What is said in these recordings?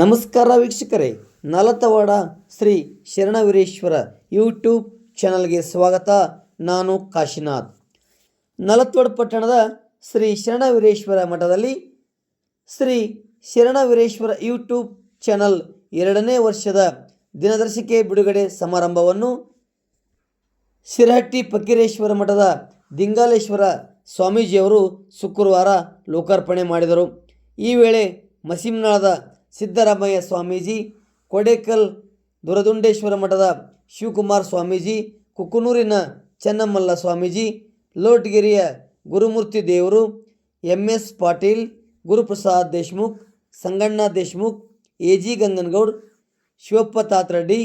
ನಮಸ್ಕಾರ ವೀಕ್ಷಕರೇ, ನಲತವಾಡ ಶ್ರೀ ಶರಣವೀರೇಶ್ವರ ಯೂಟ್ಯೂಬ್ ಚಾನಲ್ಗೆ ಸ್ವಾಗತ. ನಾನು ಕಾಶಿನಾಥ್. ನಲತ್ವಾಡ ಪಟ್ಟಣದ ಶ್ರೀ ಶರಣವೀರೇಶ್ವರ ಮಠದಲ್ಲಿ ಶ್ರೀ ಶರಣವೀರೇಶ್ವರ ಯೂಟ್ಯೂಬ್ ಚಾನಲ್ ಎರಡನೇ ವರ್ಷದ ದಿನದರ್ಶಿಕೆ ಬಿಡುಗಡೆ ಸಮಾರಂಭವನ್ನು ಶಿರಹಟ್ಟಿ ಫಕೀರೇಶ್ವರ ಮಠದ ದಿಂಗಾಲೇಶ್ವರ ಸ್ವಾಮೀಜಿಯವರು ಶುಕ್ರವಾರ ಲೋಕಾರ್ಪಣೆ ಮಾಡಿದರು. ಈ ವೇಳೆ ಮಸೀಮ್ನಾಳದ ಸಿದ್ದರಾಮಯ್ಯ ಸ್ವಾಮೀಜಿ, ಕೊಡೇಕಲ್ ದುರದುಂಡೇಶ್ವರ ಮಠದ ಶಿವಕುಮಾರ್ ಸ್ವಾಮೀಜಿ ಕುಕ್ಕನೂರಿನ ಚೆನ್ನಮಲ್ಲ ಸ್ವಾಮೀಜಿ, ಲೋಟಗಿರಿಯ ಗುರುಮೂರ್ತಿ ದೇವರು M S Patil, Guruprasad Deshmukh, Sanganna Deshmukh A G Ganganagoud, Shivappa Tatraddi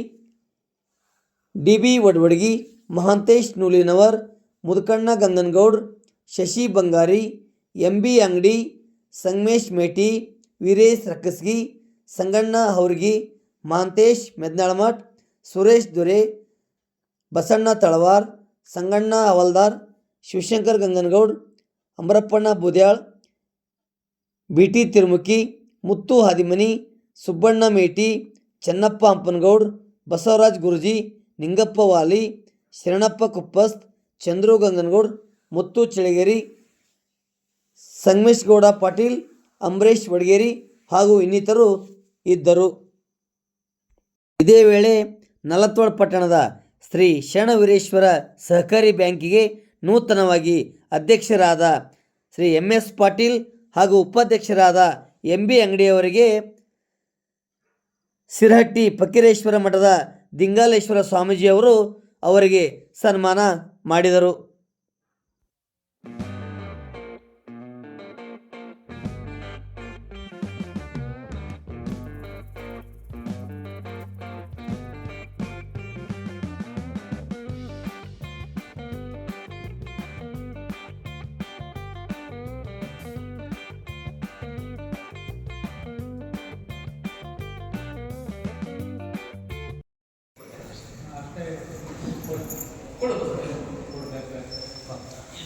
D B Vadvadgi, Mahantesh Noolinavar, Mudukanna Ganganagoud, Shashi Bangari M B ಅಂಗಡಿ, ಸಂಗಮೇಶ್ ಮೇಟಿ, ವೀರೇಶ್ ರಕ್ಕಸ್ಗಿ ಸಂಗಣ್ಣ ಹೌರ್ಗಿ ಮಾಂತೇಶ್, ಮೆದ್ನಾಳಮಠ್, ಸುರೇಶ್ ದೊರೆ, ಬಸಣ್ಣ ತಳವಾರ್, ಸಂಗಣ್ಣ ಹವಲ್ದಾರ್ ಶಿವಶಂಕರ್ ಗಂಗನಗೌಡ್ ಅಮರಪ್ಪಣ್ಣ ಬುದ್ಯಾಳ್ ಬಿ ಟಿ ತಿರುಮುಖಿ, ಮುತ್ತು ಹಾದಿಮನಿ, ಸುಬ್ಬಣ್ಣ ಮೇಟಿ, ಚೆನ್ನಪ್ಪ ಅಂಪನಗೌಡ್ ಬಸವರಾಜ್ ಗುರುಜಿ, ನಿಂಗಪ್ಪ ವಾಲಿ, ಶರಣಪ್ಪ ಕುಪ್ಪಸ್ತ್, ಚಂದ್ರು ಗಂಗನಗೌಡ್, ಮುತ್ತು ಚಿಳಗೇರಿ ಸಂಗಮೇಶ್ ಗೌಡ ಪಾಟೀಲ್ ಅಂಬರೀಶ್ ವಡಗೇರಿ ಹಾಗೂ ಇನ್ನಿತರು ಇದ್ದರು. ಇದೇ ವೇಳೆ ನಲತ್ವಾಡ ಪಟ್ಟಣದ ಶ್ರೀ ಶರಣವೀರೇಶ್ವರ ಸಹಕಾರಿ ಬ್ಯಾಂಕಿಗೆ ನೂತನವಾಗಿ ಅಧ್ಯಕ್ಷರಾದ ಶ್ರೀ ಎಂ ಎಸ್ ಪಾಟೀಲ್ ಹಾಗೂ ಉಪಾಧ್ಯಕ್ಷರಾದ ಎಂ ಬಿ ಅಂಗಡಿಯವರಿಗೆ ಸಿರಹಟ್ಟಿ ಫಕೀರೇಶ್ವರ ಮಠದ ದಿಂಗಾಲೇಶ್ವರ ಸ್ವಾಮೀಜಿಯವರು ಅವರಿಗೆ ಸನ್ಮಾನ ಮಾಡಿದರು.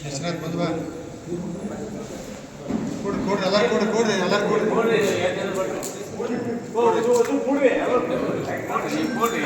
விஸ்வநாத் மதுவா கூடு கூடு எல்லாரும் கூடு கூடு எல்லாரும் கூடு போடுவே போடுவே போடுவே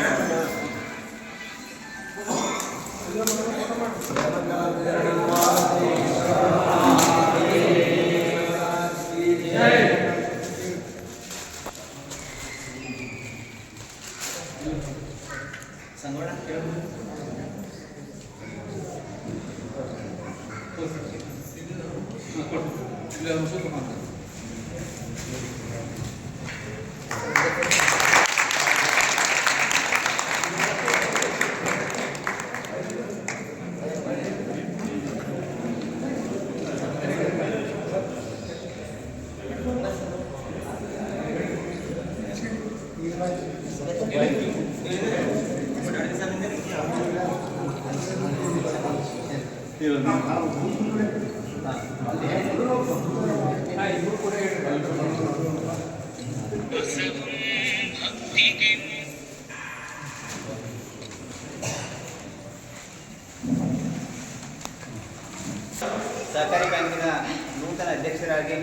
ಅಧ್ಯಕ್ಷರಾಗಿ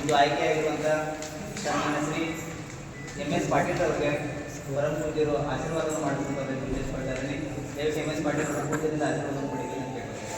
ಇಂದು ಆಯ್ಕೆಯಾಗಿರುವಂಥ ಸನ್ಮಾನ್ಯ ಶ್ರೀ ಎಂ ಎಸ್ ಪಾಟೀಲ್ ಅವರಿಗೆ ಪರಮ ಪೂಜ್ಯರು ಆಶೀರ್ವಾದವನ್ನು ಮಾಡಬೇಕಂತ ಉದ್ದೇಶಪಡ್ತಾ ಇದ್ದೀನಿ ದಯವಿಟ್ಟು ಎಂ ಎಸ್ ಪಾಟೀಲ್ ಅವರ ಪೂಜ್ಯದಿಂದ ಆಶೀರ್ವಾದ ಕೊಡಿದ್ದೀನಿ ಅಂತ ಕೇಳ್ಕೊಳ್ತೀನಿ.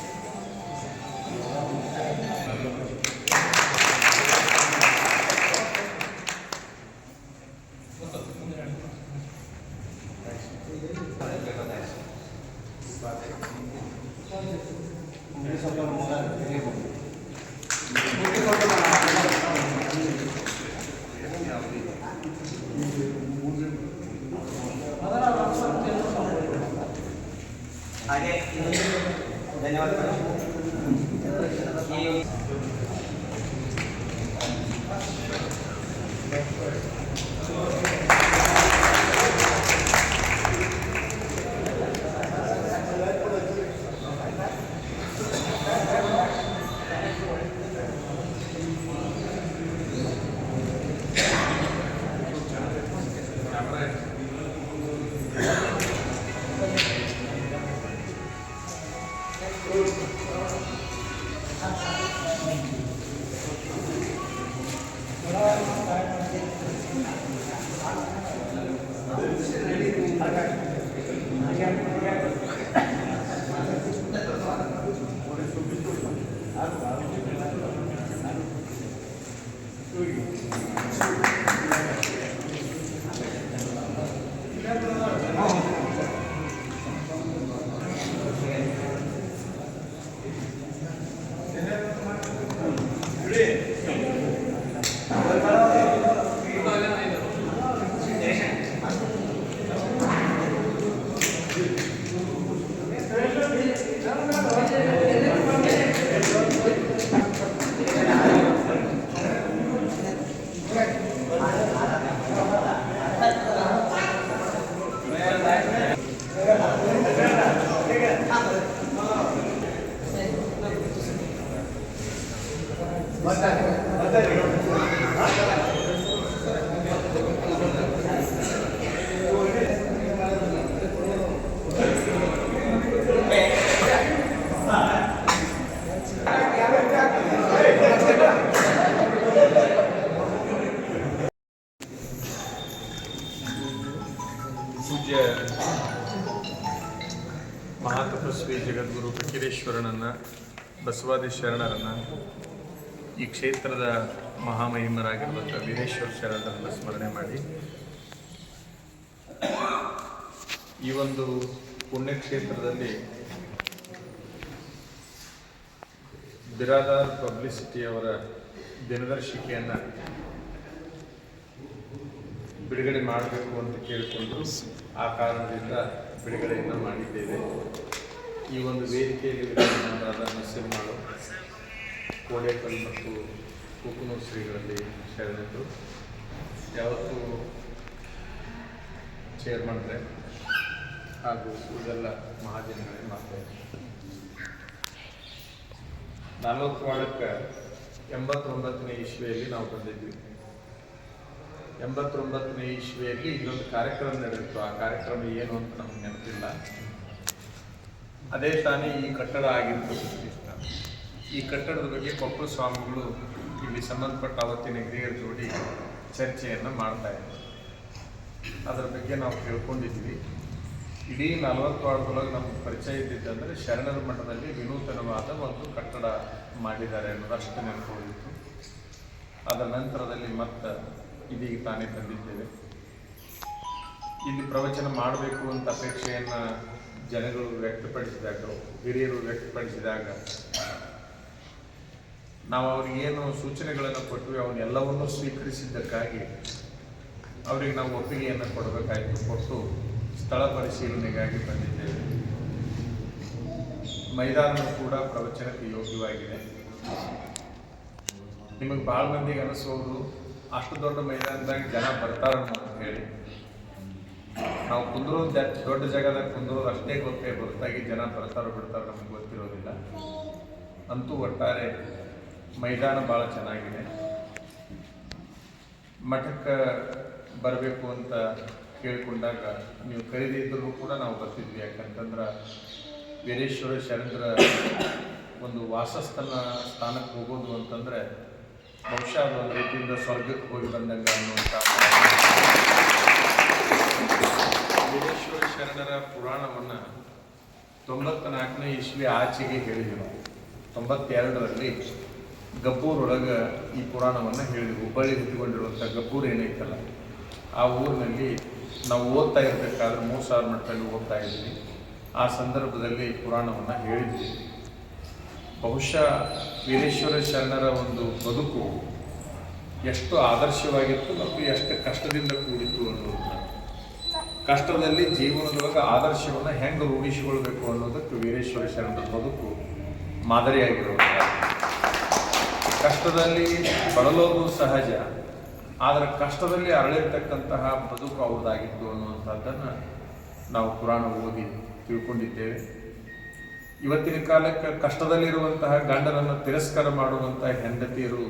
ಬಸವಾದಿ ಶರಣರನ್ನು ಈ ಕ್ಷೇತ್ರದ ಮಹಾಮಹಿಮರಾಗಿರುವಂಥ ವೀರೇಶ್ವರ ಶರಣರನ್ನು ಸ್ಮರಣೆ ಮಾಡಿ. ಈ ಒಂದು ಪುಣ್ಯಕ್ಷೇತ್ರದಲ್ಲಿ ಬಿರಾದಾರ್ ಪಬ್ಲಿಸಿಟಿಯವರ ದಿನದರ್ಶಿಕೆಯನ್ನು ಬಿಡುಗಡೆ ಮಾಡಬೇಕು ಅಂತ ಕೇಳಿಕೊಂಡು ಆ ಕಾರಣದಿಂದ ಬಿಡುಗಡೆಯನ್ನು ಮಾಡಿದ್ದೇವೆ. ಈ ಒಂದು ವೇದಿಕೆಯಲ್ಲಿ ವಿರಾಜಮಾನರಾದ ನರಸಿಂಹಳು ಕೋಡೇಕಲ್ ಮತ್ತು ಕುಕುನೂರು ಶ್ರೀಗಳಲ್ಲಿ ಶರಣರು ಯಾವತ್ತೂ ಚೇರ್ಮನ್ರೆ ಹಾಗೂ ಉಳಿದೆಲ್ಲ ಮಹಾಜನಗಳೇ ಮಾಡ್ತಾರೆ ನಲವತ್ತು ವಾರ್ಡಕ್ಕೆ ಎಂಬತ್ತೊಂಬತ್ತನೇ ಇಸ್ವಿಯಲ್ಲಿ ನಾವು ಬಂದಿದ್ವಿ. ಎಂಬತ್ತೊಂಬತ್ತನೇ ಇಸ್ವಿಯಲ್ಲಿ ಇಲ್ಲೊಂದು ಕಾರ್ಯಕ್ರಮ ನಡೆಯಿತು ಆ ಕಾರ್ಯಕ್ರಮ ಏನು ಅಂತ ನಮ್ಗೆ ನೆನಪಿಲ್ಲ. ಅದೇ ತಾನೇ ಈ ಕಟ್ಟಡ ಆಗಿತ್ತು ಈ ಕಟ್ಟಡದ ಬಗ್ಗೆ ಕೊಪ್ಪಳ ಸ್ವಾಮಿಗಳು ಇಲ್ಲಿ ಸಂಬಂಧಪಟ್ಟ ಅವತ್ತಿನ ಹಿರಿಯರ ಜೋಡಿ ಚರ್ಚೆಯನ್ನು ಮಾಡ್ತಾ ಇದ್ದಾರೆ. ಅದರ ಬಗ್ಗೆ ನಾವು ಕೇಳ್ಕೊಂಡಿದ್ವಿ ಇಡೀ ನಲವತ್ತು ವಾರದೊಳಗೆ ನಮ್ಗೆ ಪರಿಚಯ ಇದ್ದಿದ್ದಂದರೆ ಶರಣರ ಮಠದಲ್ಲಿ ವಿನೂತನವಾದ ಒಂದು ಕಟ್ಟಡ ಮಾಡಿದ್ದಾರೆ ಅನ್ನೋದಷ್ಟು ನೆನಪುಗಳಿತ್ತು ಅದರ ನಂತರದಲ್ಲಿ ಮತ್ತೆ ಇದೀಗ ತಾನೇ ತಂದಿದ್ದೇವೆ. ಇಲ್ಲಿ ಪ್ರವಚನ ಮಾಡಬೇಕು ಅಂತ ಅಪೇಕ್ಷೆಯನ್ನು ಜನಗಳು ವ್ಯಕ್ತಪಡಿಸಿದಾಗ, ಹಿರಿಯರು ವ್ಯಕ್ತಪಡಿಸಿದಾಗ, ನಾವು ಅವ್ರಿಗೆ ಏನು ಸೂಚನೆಗಳನ್ನು ಕೊಟ್ವಿ ಅವನ್ನೆಲ್ಲವನ್ನೂ ಸ್ವೀಕರಿಸಿದ್ದಕ್ಕಾಗಿ ಅವರಿಗೆ ನಾವು ಒಪ್ಪಿಗೆಯನ್ನು ಕೊಡಬೇಕಾಯಿತು ಕೊಟ್ಟು ಸ್ಥಳ ಪರಿಶೀಲನೆಗಾಗಿ ಬಂದಿದ್ದೇವೆ. ಮೈದಾನ ಕೂಡ ಪ್ರವಚನಕ್ಕೆ ಯೋಗ್ಯವಾಗಿದೆ. ನಿಮಗೆ ಭಾಳ ಮಂದಿಗೆ ಅನಿಸೋದು, ಅಷ್ಟು ದೊಡ್ಡ ಮೈದಾನದಾಗ ಜನ ಬರ್ತಾರ ಅಂತ ಹೇಳಿ. ನಾವು ಕುಂದರೂ ಜ- ದೊಡ್ಡ ಜಾಗದಾಗ ಕುಂದರೂ ಅಷ್ಟೇ ಗೊತ್ತೇ ಹೊರತಾಗಿ ಜನ ಬರ್ತಾರೋ ಬಿಡ್ತಾರೋ ನಮ್ಗೆ ಗೊತ್ತಿರೋದಿಲ್ಲ. ಅಂತೂ ಒಟ್ಟಾರೆ ಮೈದಾನ ಭಾಳ ಚೆನ್ನಾಗಿದೆ. ಮಠಕ್ಕೆ ಬರಬೇಕು ಅಂತ ಕೇಳಿಕೊಂಡಾಗ ನೀವು ಕರೀದಿದ್ದರೂ ಕೂಡ ನಾವು ಬರ್ತಿದ್ವಿ. ಯಾಕಂತಂದ್ರೆ ವೀರೇಶ್ವರ ಶರಣರ ಒಂದು ವಾಸಸ್ಥಾನ ಸ್ಥಾನಕ್ಕೆ ಹೋಗೋದು ಅಂತಂದರೆ ಬಹುಶಃ ಒಂದು ರೀತಿಯಿಂದ ಸ್ವರ್ಗಕ್ಕೆ ಹೋಗಿ ಬಂದಂಗೆ ಅನ್ನುವಂಥ ವೀರೇಶ್ವರ ಶರಣರ ಪುರಾಣವನ್ನು ತೊಂಬತ್ತ ನಾಲ್ಕನೇ ಇಸ್ವಿ ಆಚೆಗೆ ಹೇಳಿದ್ವಿ. ನಾವು ತೊಂಬತ್ತೆರಡರಲ್ಲಿ ಗಬ್ಬೂರೊಳಗೆ ಈ ಪುರಾಣವನ್ನು ಹೇಳಿದ್ವಿ. ಹುಬ್ಬಳ್ಳಿ ಹುಟ್ಟಿಕೊಂಡಿರುವಂಥ ಗಬ್ಬೂರು ಏನೈತಲ್ಲ, ಆ ಊರಿನಲ್ಲಿ ನಾವು ಓದ್ತಾ ಇರಬೇಕಾದ್ರೆ ಮೂರು ಸಾವಿರ ಮಟ್ಟದಲ್ಲಿ ಓದ್ತಾ ಇದ್ವಿ. ಆ ಸಂದರ್ಭದಲ್ಲಿ ಪುರಾಣವನ್ನು ಹೇಳಿದ್ವಿ. ಬಹುಶಃ ವೀರೇಶ್ವರ ಶರಣರ ಒಂದು ಬದುಕು ಎಷ್ಟು ಆದರ್ಶವಾಗಿತ್ತು ಮತ್ತು ಎಷ್ಟು ಕಷ್ಟದಿಂದ ಕೂಡಿತ್ತು ಅನ್ನೋದನ್ನ ಕಷ್ಟದಲ್ಲಿ ಜೀವನದೊಳಗೆ ಆದರ್ಶವನ್ನು ಹೆಂಗೆ ರೂಢಿಸಿಕೊಳ್ಬೇಕು ಅನ್ನೋದಕ್ಕೆ ವೀರೇಶ್ವರ ಶರಣರ ಬದುಕು ಮಾದರಿಯಾಗಿರುವಂಥ ಕಷ್ಟದಲ್ಲಿ ಬಳಲೋದು ಸಹಜ, ಆದರೆ ಕಷ್ಟದಲ್ಲಿ ಅರಳಿರ್ತಕ್ಕಂತಹ ಬದುಕು ಅವ್ರದ್ದಾಗಿತ್ತು ಅನ್ನುವಂಥದ್ದನ್ನು ನಾವು ಪುರಾಣ ಓದಿ ತಿಳ್ಕೊಂಡಿದ್ದೇವೆ. ಇವತ್ತಿನ ಕಾಲಕ್ಕೆ ಕಷ್ಟದಲ್ಲಿರುವಂತಹ ಗಂಡನನ್ನು ತಿರಸ್ಕಾರ ಮಾಡುವಂತಹ ಹೆಂಡತಿಯರು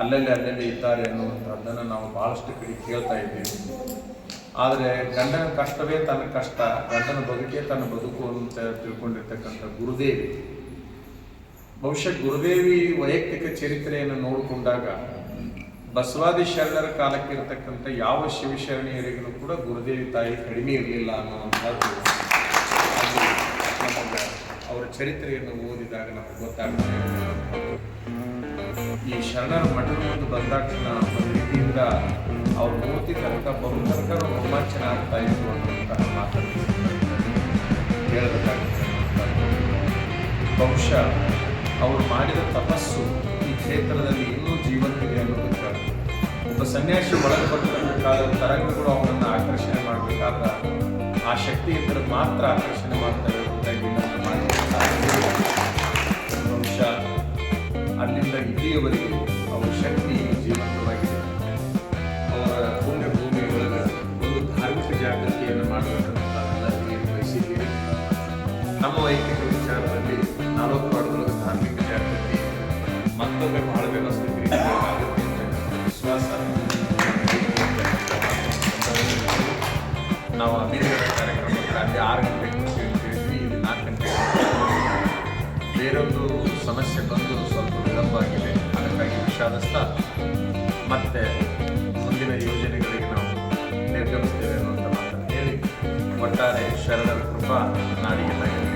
ಅಲ್ಲಲ್ಲಿ ಅಲ್ಲಲ್ಲಿ ಇದ್ದಾರೆ ಅನ್ನುವಂಥದ್ದನ್ನು ನಾವು ಭಾಳಷ್ಟು ಕಡೆ ಕೇಳ್ತಾ ಇದ್ದೇವೆ. ಆದರೆ ಗಂಡನ ಕಷ್ಟವೇ ತನ್ನ ಕಷ್ಟ, ಗಂಡನ ಬದುಕೇ ತನ್ನ ಬದುಕು ಅಂತ ತಿಳ್ಕೊಂಡಿರ್ತಕ್ಕಂಥ ಗುರುದೇವಿ. ಬಹುಶಃ ಗುರುದೇವಿ ವೈಯಕ್ತಿಕ ಚರಿತ್ರೆಯನ್ನು ನೋಡಿಕೊಂಡಾಗ ಬಸವಾದಿ ಶರಣರ ಕಾಲಕ್ಕೆ ಇರತಕ್ಕಂಥ ಯಾವ ಶಿವಶರಣೀಯರಿಗೂ ಕೂಡ ಗುರುದೇವಿ ತಾಯಿ ಕಡಿಮೆ ಇರಲಿಲ್ಲ ಅನ್ನುವಂಥದ್ದು ಅವರ ಚರಿತ್ರೆಯನ್ನು ಓದಿದಾಗ ನಮಗೆ ಗೊತ್ತಾಗ್ತದೆ ಈ ಶರಣರ ಮಠದ ಬಂದಾಗ ಒಂದು ರೀತಿಯಿಂದ ಅವ್ರ ಮೂರ್ತಿ ತನಕ ಬರೋ ತನಕ ರೋಮಾಂಚನ ಆಗ್ತಾ ಇತ್ತು ಅಂತ ಮಾತನ್ನು ಹೇಳಬೇಕಾಗುತ್ತೆ ಬಹುಶಃ ಅವರು ಮಾಡಿದ ತಪಸ್ಸು ಈ ಕ್ಷೇತ್ರದಲ್ಲಿ ಇನ್ನೂ ಜೀವಂತಿದೆ ಅನ್ನೋದಕ್ಕೆ ಒಬ್ಬ ಸನ್ಯಾಸಿ ಒಳಗೆ ಬರ್ತಕ್ಕಂಥ ತರಂಗಗಳು ಅವನನ್ನು ಆಕರ್ಷಣೆ ಮಾಡಬೇಕಾದ ಆ ಶಕ್ತಿ ಇದ್ದರೆ ಮಾತ್ರ ಆಕರ್ಷಣೆ ಮಾಡ್ತಾರೆ ಹೊರತಾಗಿ ಕಾರ್ಯಕ್ರಮಕ್ಕೆ ಅಲ್ಲಿ ಆರು ಗಂಟೆಗೆ ಇಲ್ಲಿ ನಾಲ್ಕು ಗಂಟೆಗೆ ಬೇರೊಂದು ಸಮಸ್ಯೆ ಬಂದು ಸ್ವಲ್ಪ ವಿಳಂಬ ಆಗಿದೆ ಅದಕ್ಕಾಗಿ ವಿಷಾದಿಸ್ತಾ. ಮತ್ತೆ ಮುಂದಿನ ಯೋಜನೆಗಳಿಗೆ ನಾವು ನಿರ್ಗಮಿಸ್ತೇವೆ ಅನ್ನುವಂಥ ಮಾತನ್ನು ಹೇಳಿ, ಒಟ್ಟಾರೆ ಶರಣರ ಕೃಪಾ ನಾಡಿಗೆಲ್ಲ ಇರಲಿ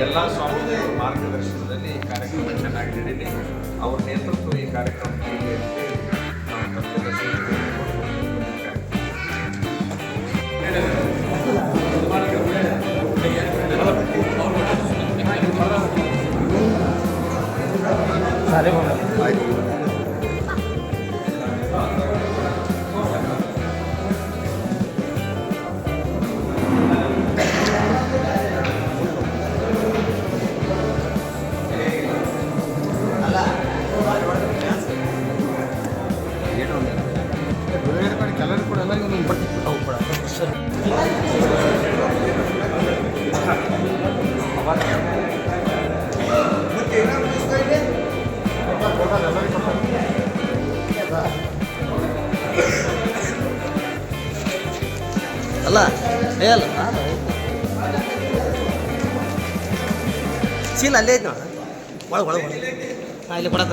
ಎಲ್ಲ ಸ್ವಾಮಿಗಳ ಮಾರ್ಗದರ್ಶನದಲ್ಲಿ ಈ ಕಾರ್ಯಕ್ರಮ ಚೆನ್ನಾಗಿ ನಡೀಲಿ ಅವ್ರ ನೇತೃತ್ವ ಈ ಕಾರ್ಯಕ್ರಮಕ್ಕೆ ಬರ್ತಿತ್ತು ಅಲ್ಲ ಏ ಅಲ್ಲ ಚೀಲ ಅಲ್ಲೇ ಐತೆ ಒಳಗೆ ಒಳಗೆ ಹಾಂ ಇಲ್ಲಿ ಕೊಡತ್ತ